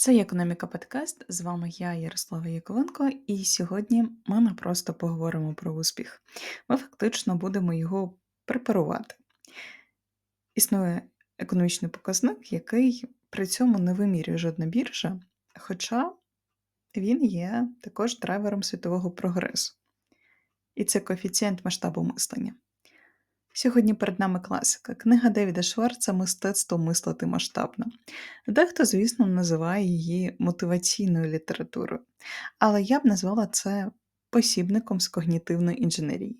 Це Економіка Подкаст. З вами я, Ярослава Яковенко, і сьогодні ми не просто поговоримо про успіх. Ми фактично будемо його препарувати. Існує економічний показник, який при цьому не вимірює жодна біржа, хоча він є також драйвером світового прогресу. І це коефіцієнт масштабу мислення. Сьогодні перед нами класика. Книга Девіда Шварца Мистецтво мислити масштабно. Дехто, звісно, називає її мотиваційною літературою, але я б назвала це посібником з когнітивної інженерії.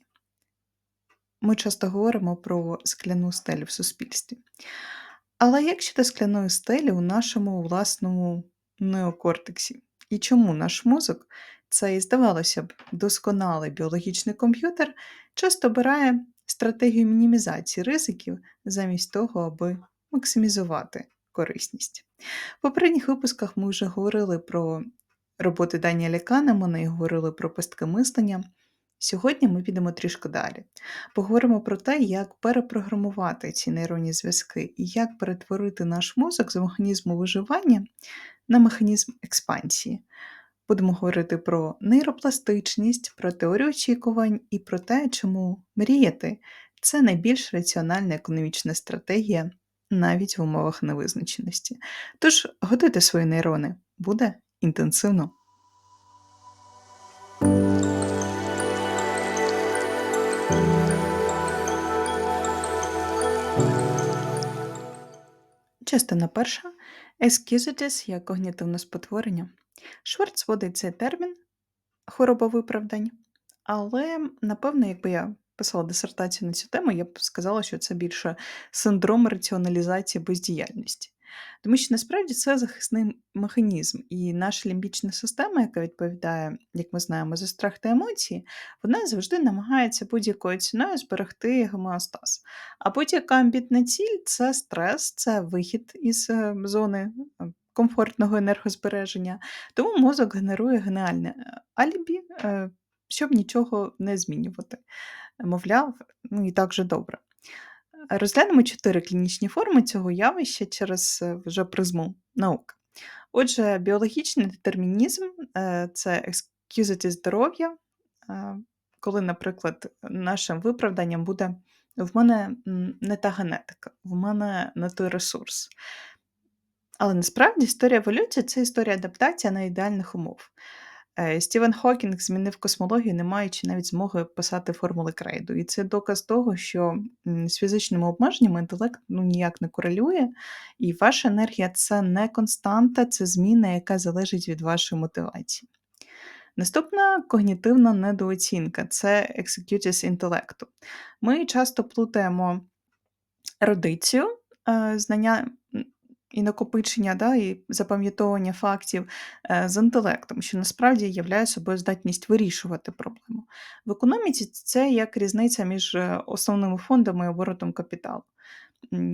Ми часто говоримо про скляну стелю в суспільстві. Але як щодо скляної стелі у нашому власному неокортексі? І чому наш мозок, цей, здавалося б, досконалий біологічний комп'ютер, часто обирає стратегію мінімізації ризиків замість того, аби максимізувати корисність. В попередніх випусках ми вже говорили про роботи Даніеля Канемана і говорили про пастки мислення. Сьогодні ми підемо трішки далі. Поговоримо про те, як перепрограмувати ці нейронні зв'язки і як перетворити наш мозок з механізму виживання на механізм експансії. Будемо говорити про нейропластичність, про теорію очікувань і про те, чому мріяти це найбільш раціональна економічна стратегія навіть в умовах невизначеності. Тож готуйте свої нейрони, буде інтенсивно. Частина перша Excusities як когнітивне спотворення. Шварц вводить цей термін хвороба виправдань, але, напевно, якби я писала дисертацію на цю тему, я б сказала, що це більше синдром раціоналізації бездіяльності. Тому що насправді це захисний механізм, і наша лімбічна система, яка відповідає, як ми знаємо, за страх та емоції, вона завжди намагається будь-якою ціною зберегти гомеостаз. А будь-яка амбітна ціль це стрес, це вихід із е, зони комфортного енергозбереження. Тому мозок генерує геніальне е, алібі, щоб нічого не змінювати. Мовляв, ну і так же добре. Розглянемо чотири клінічні форми цього явища через е, вже призму науки. Отже, біологічний детермінізм е, це екскюзиті здоров'я, е, коли, наприклад, нашим виправданням буде в мене не та генетика, в мене не той ресурс. Але насправді історія еволюції це історія адаптації на ідеальних умов. Е, Стівен Хокінг змінив космологію, не маючи навіть змоги писати формули крейду. І це доказ того, що з фізичними обмеженнями інтелект ну, ніяк не корелює, і ваша енергія це не константа, це зміна, яка залежить від вашої мотивації. Наступна когнітивна недооцінка це executives інтелекту. Ми часто плутаємо ерудицію, е, знання і накопичення, да, і запам'ятовування фактів е, з інтелектом, що насправді являє собою здатність вирішувати проблему. В економіці це як різниця між е, основними фондами і оборотом капіталу.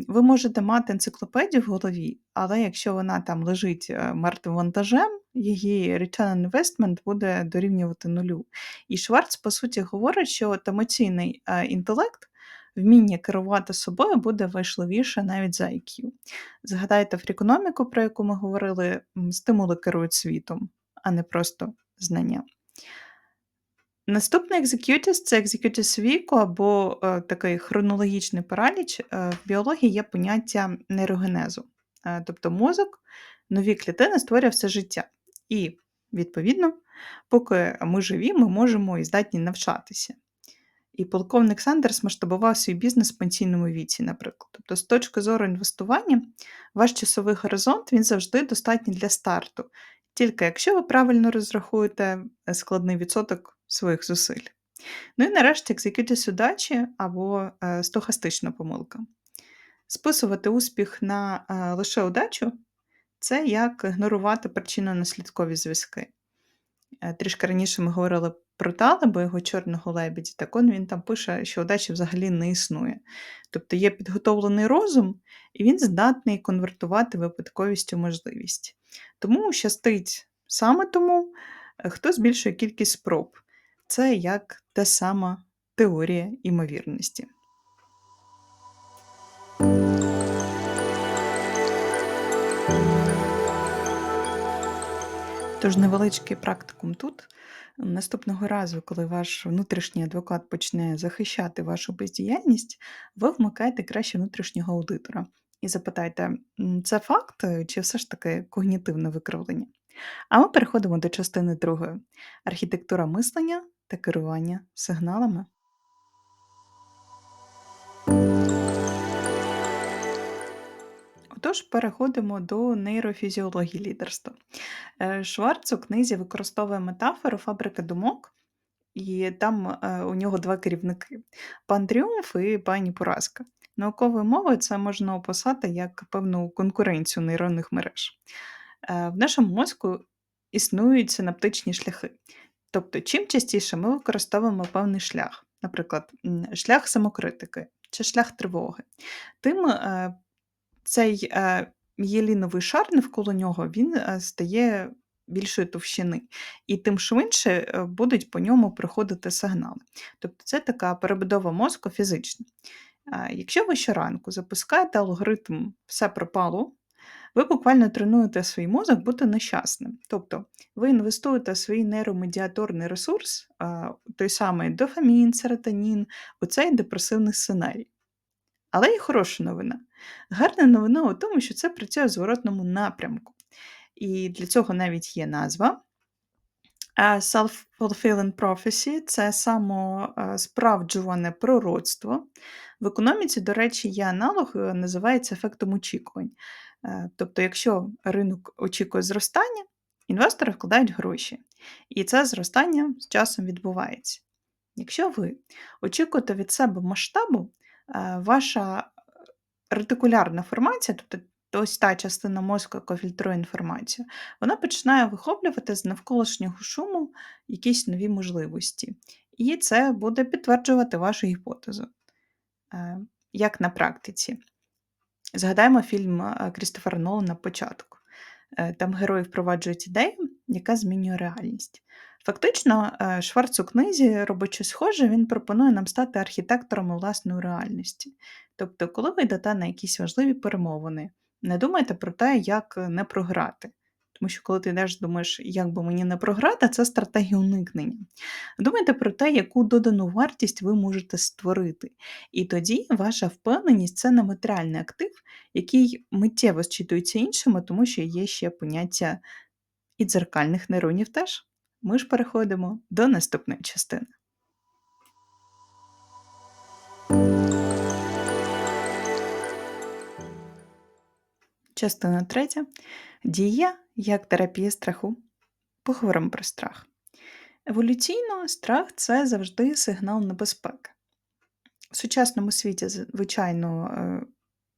Ви можете мати енциклопедію в голові, але якщо вона там лежить е, мертвим вантажем, її return on investment буде дорівнювати нулю. І Шварц, по суті, говорить, що емоційний інтелект вміння керувати собою буде важливіше навіть за IQ. Згадайте фрікономіку, про яку ми говорили, стимули керують світом, а не просто знання. Наступний екзекютіс це екзекютіс віку або е, такий хронологічний параліч. Е, в біології є поняття нейрогенезу. Е, тобто мозок, нові клітини створює все життя. І, відповідно, поки ми живі, ми можемо і здатні навчатися. І полковник Сандерс масштабував свій бізнес в пенсійному віці, наприклад. Тобто, з точки зору інвестування, ваш часовий горизонт він завжди достатній для старту, тільки якщо ви правильно розрахуєте е, складний відсоток своїх зусиль. Ну і нарешті екзекютіс удачі або е, стохастична помилка. Списувати успіх на е, лише удачу це як ігнорувати причинно-наслідкові зв'язки. Е, трішки раніше ми говорили про Талеба, його чорного лебідя, так он він там пише, що удачі взагалі не існує. Тобто є підготовлений розум, і він здатний конвертувати випадковість у можливість. Тому щастить саме тому, е, хто збільшує кількість спроб. Це як та сама теорія імовірності. Тож невеличкий практикум тут. Наступного разу, коли ваш внутрішній адвокат почне захищати вашу бездіяльність, ви вмикаєте краще внутрішнього аудитора і запитайте, це факт е, чи все ж таки когнітивне викривлення? А ми переходимо до частини другої: архітектура мислення та керування сигналами. Отож, переходимо до нейрофізіології лідерства. Е, Шварц у книзі використовує метафору фабрики думок, і там е, у нього два керівники: пан Тріумф і пані Поразка. Науковою мовою це можна описати як певну конкуренцію нейронних мереж. Е, В нашому мозку існують синаптичні шляхи. Тобто, чим частіше ми використовуємо певний шлях, наприклад, шлях самокритики чи шлях тривоги, тим цей е, мієліновий шар навколо нього він е, стає більшої товщини, і тим швидше е, будуть по ньому приходити сигнали. Тобто це така перебудова мозку фізична. Е, Якщо ви щоранку запускаєте алгоритм все пропало, ви буквально тренуєте свій мозок бути нещасним. Тобто ви інвестуєте в свій нейромедіаторний ресурс, той самий дофамін, серотонін, у цей депресивний сценарій. Але є хороша новина. Гарна новина у тому, що це працює в зворотному напрямку. І для цього навіть є назва. Self-fulfilling prophecy це самосправджуване пророцтво. В економіці, до речі, є аналог, е, називається ефектом очікувань. Е, Тобто, якщо ринок очікує зростання, інвестори вкладають гроші, і це зростання з часом відбувається. Якщо ви очікуєте від себе масштабу, е, ваша ретикулярна формація, тобто ось та частина мозку, яка фільтрує інформацію, вона починає вихоплювати з навколишнього шуму якісь нові можливості. І це буде підтверджувати вашу гіпотезу. Е, Як на практиці. Згадаємо фільм е, Крістофера Нолана початку. Е, Там герої впроваджують ідею, яка змінює реальність. Фактично, Шварц у книзі щось схоже, він пропонує нам стати архітекторами власної реальності. Тобто, коли ви йдете на якісь важливі перемовини, не думайте про те, як е, не програти. Тому що коли ти йдеш, думаєш, як би мені не програти, це стратегія уникнення. Думайте про те, яку додану вартість ви можете створити. І тоді ваша впевненість це нематеріальний актив, який миттєво зчитується іншими, тому що є ще поняття і дзеркальних нейронів теж. Ми ж переходимо до наступної частини. Частина третя. Дія як терапія страху. Поговоримо про страх. Еволюційно страх це завжди сигнал небезпеки. В сучасному світі, звичайно, е,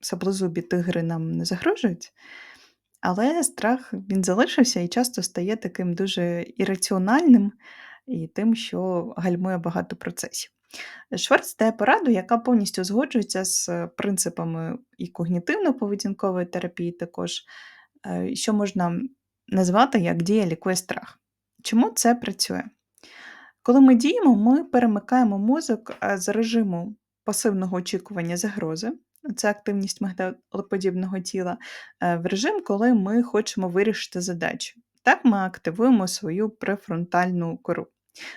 саблезубі тигри нам не загрожують, але страх він залишився і часто стає таким дуже ірраціональним і тим, що гальмує багато процесів. Шварц дає пораду, яка повністю згоджується з принципами і когнітивно-поведінкової терапії, також, е, що можна назвати як дія лікує страх. Чому це працює? Коли ми діємо, ми перемикаємо мозок е, з режиму пасивного очікування загрози, це активність мигдалоподібного тіла, е, в режим, коли ми хочемо вирішити задачу. Так ми активуємо свою префронтальну кору.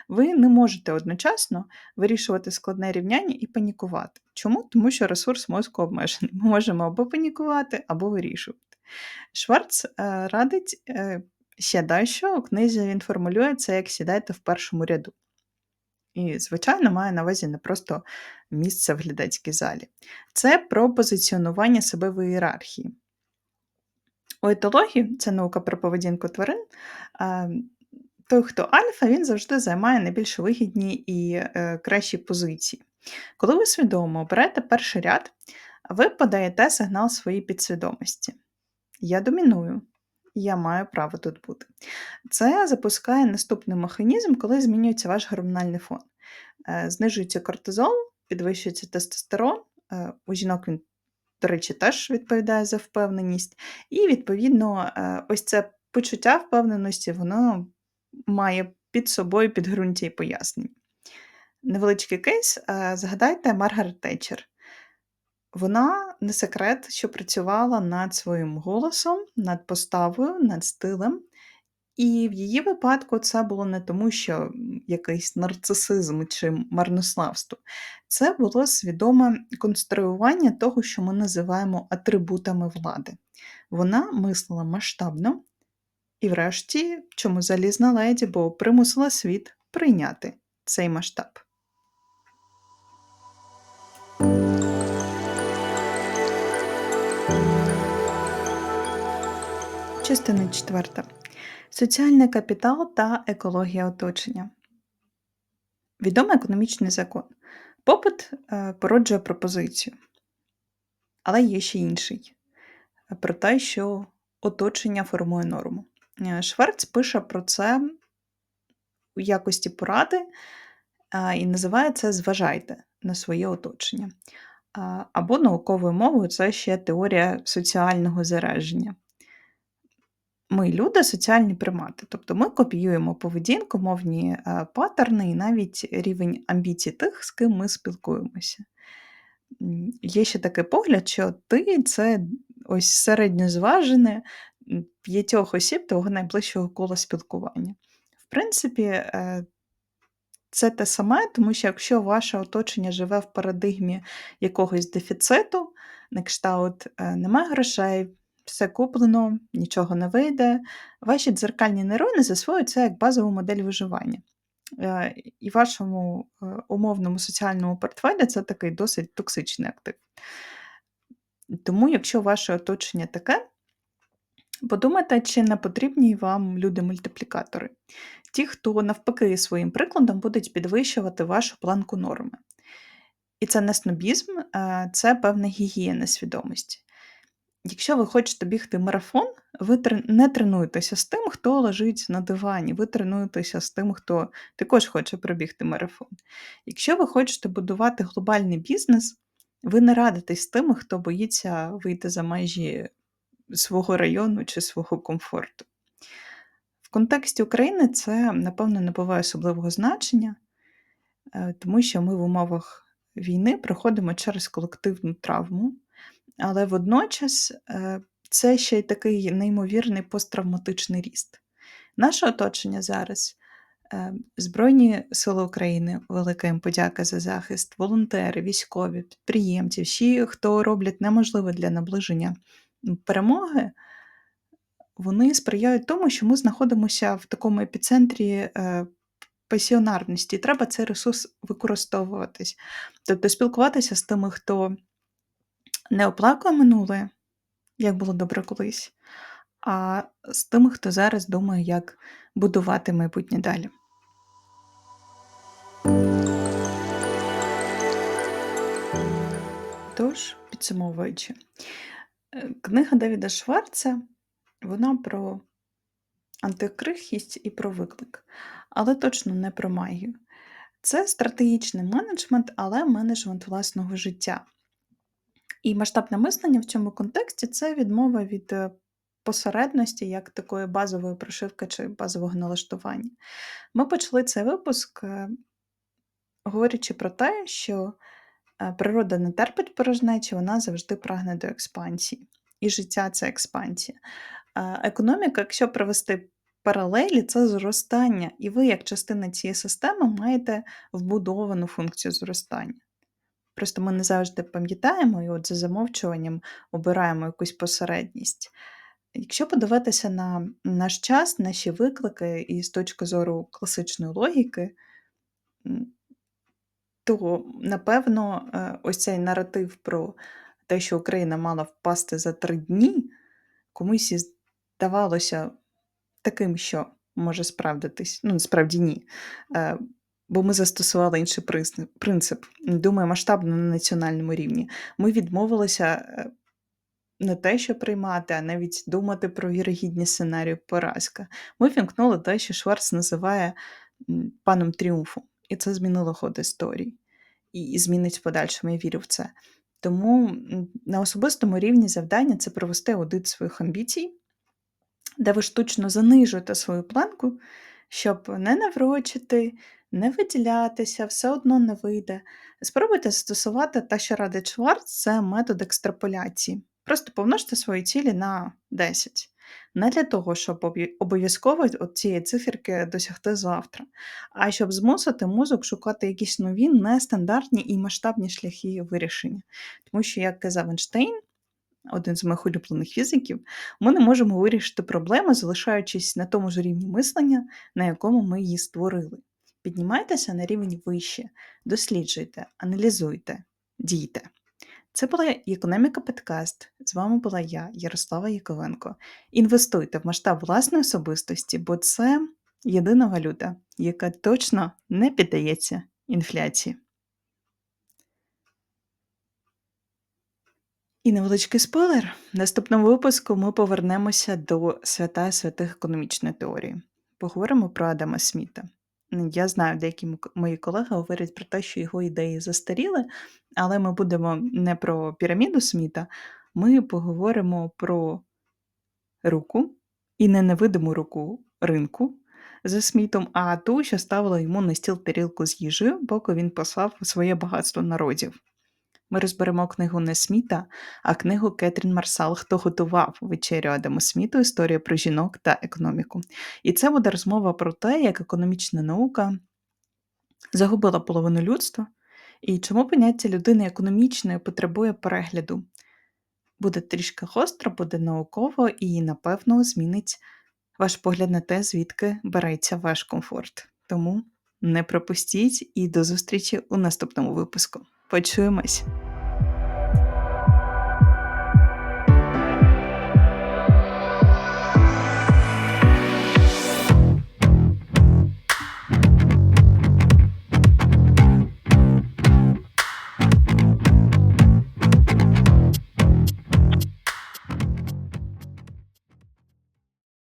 Ви не можете одночасно вирішувати складне рівняння і панікувати. Чому? Тому що ресурс мозку обмежений. Ми можемо або панікувати, або вирішувати. Шварц е, радить е, ще дещо, у книзі він формулює це як сідайте в першому ряду. І, звичайно, має на увазі не просто місце в глядацькій залі. Це про позиціонування себе в ієрархії. У етології, це наука про поведінку тварин, той, хто альфа, він завжди займає найбільш вигідні і е, кращі позиції. Коли ви свідомо оберете перший ряд, ви подаєте сигнал своїй підсвідомості. Я доміную, я маю право тут бути. Це запускає наступний механізм, коли змінюється ваш гормональний фон. Е, знижується кортизол, підвищується тестостерон. Е, у жінок він, до речі, теж відповідає за впевненість. І, відповідно, е, ось це почуття впевненості, воно має під собою підґрунтя і пояснення. Невеличкий кейс. Згадайте Маргарет Тетчер. Вона не секрет, що працювала над своїм голосом, над поставою, над стилем. І в її випадку це було не тому, що якийсь нарцисизм чи марнославство. Це було свідоме конструювання того, що ми називаємо атрибутами влади. Вона мислила масштабно і, врешті, чому залізна леді, бо примусила світ прийняти цей масштаб. Частина четверта. Соціальний капітал та екологія оточення. Відомий економічний закон. Попит е, породжує пропозицію. Але є ще інший про те, що оточення формує норму. Е, Шварц пише про це у якості поради і називає це Зважайте на своє оточення. Або науковою мовою це ще теорія соціального зараження. Ми люди соціальні примати, тобто ми копіюємо поведінку, мовні е, паттерни і навіть рівень амбіцій тих, з ким ми спілкуємося. Є ще такий погляд, що ти це ось середньозважене п'ятьох осіб твого найближчого кола спілкування. В принципі, е, це те саме, тому що якщо ваше оточення живе в парадигмі якогось дефіциту, на кшталт е, немає грошей, все куплено, нічого не вийде, ваші дзеркальні нейрони засвоюють це як базову модель виживання. Е, І вашому умовному соціальному портфелі це такий досить токсичний актив. Тому, якщо ваше оточення таке, подумайте, чи не потрібні вам люди-мультиплікатори. Ті, хто навпаки своїм прикладом будуть підвищувати вашу планку норми. І це не снобізм, це певна гігієна свідомості. Якщо ви хочете бігти марафон, ви не тренуєтеся з тим, хто лежить на дивані, ви тренуєтеся з тим, хто також хоче пробігти марафон. Якщо ви хочете будувати глобальний бізнес, ви не радитесь з тими, хто боїться вийти за межі свого району чи свого комфорту. В контексті України це, напевно, не буває особливого значення, е, тому що ми в умовах війни проходимо через колективну травму, але водночас е, це ще й такий неймовірний посттравматичний ріст. Наше оточення зараз Збройні Сили України, велика їм подяка за захист, волонтери, військові, підприємці, всі, хто роблять неможливе для наближення перемоги, вони сприяють тому, що ми знаходимося в такому епіцентрі е, пасіонарності. Треба цей ресурс використовуватись. Тобто спілкуватися з тими, хто не оплакує минуле, як було добре колись, а з тими, хто зараз думає, як будувати майбутнє далі. Тож, підсумовуючи, е, книга Девіда Шварца вона про антикрихість і про виклик, але точно не про магію. Це стратегічний менеджмент, але менеджмент власного життя. І масштабне мислення в цьому контексті це відмова від е, посередності, як такої базової прошивки чи базового налаштування. Ми почали цей випуск, е, говорячи про те, що природа не терпить порожнечі, вона завжди прагне до експансії. І життя це експансія. Е, Економіка, якщо провести паралелі, це зростання, і ви, як частина цієї системи, маєте вбудовану функцію зростання. Просто ми не завжди пам'ятаємо і от за замовчуванням обираємо якусь посередність. Якщо подивитися на наш час, наші виклики, і з точки зору класичної логіки, то напевно е, ось цей наратив про те, що Україна мала впасти за три дні, комусь здавалося таким, що може справдитись. Ну, насправді ні. Е, Бо ми застосували інший принцип, думаю, масштабно на національному рівні. Ми відмовилися е, не те, що приймати, а навіть думати про вірогідні сценарії поразка. Ми вімкнули те, що Шварц називає паном тріумфу. І це змінило ход історії. І, змінить в подальшому, я вірю в це. Тому на особистому рівні завдання це провести аудит своїх амбіцій, де ви штучно занижуєте свою планку, щоб не наврочити, не виділятися, все одно не вийде. Спробуйте застосувати те, що радить Шварц, це метод екстраполяції. Просто помножте свої цілі на 10. Не для того, щоб обов'язково цієї циферки досягти завтра, а щоб змусити мозок шукати якісь нові, нестандартні і масштабні шляхи вирішення. Тому що, як казав Ейнштейн, один з моїх улюблених фізиків, ми не можемо вирішити проблему, залишаючись на тому ж рівні мислення, на якому ми її створили. Піднімайтеся на рівень вище, досліджуйте, аналізуйте, дійте. Це була Економіка Подкаст. З вами була я, Ярослава Яковенко. Інвестуйте в масштаб власної особистості, бо це єдина валюта, яка точно не піддається інфляції. І невеличкий спойлер. В наступному випуску ми повернемося до свята святих економічної теорії. Поговоримо про Адама Сміта. Я знаю, деякі м- мої колеги говорять про те, що його ідеї застаріли, але ми будемо не про піраміду Сміта, ми поговоримо про руку і не невидиму руку ринку за Смітом, а ту, що ставила йому на стіл тарілку з їжею, поки він послав своє багатство народів. Ми розберемо книгу не Сміта, а книгу Кетрін Марсал Хто готував вечерю Адаму Сміту Історія про жінок та економіку. І це буде розмова про те, як економічна наука загубила половину людства і чому поняття людини економічної потребує перегляду. Буде трішки гостро, буде науково і, напевно, змінить ваш погляд на те, звідки береться ваш комфорт. Тому не пропустіть і до зустрічі у наступному випуску. Почуємось!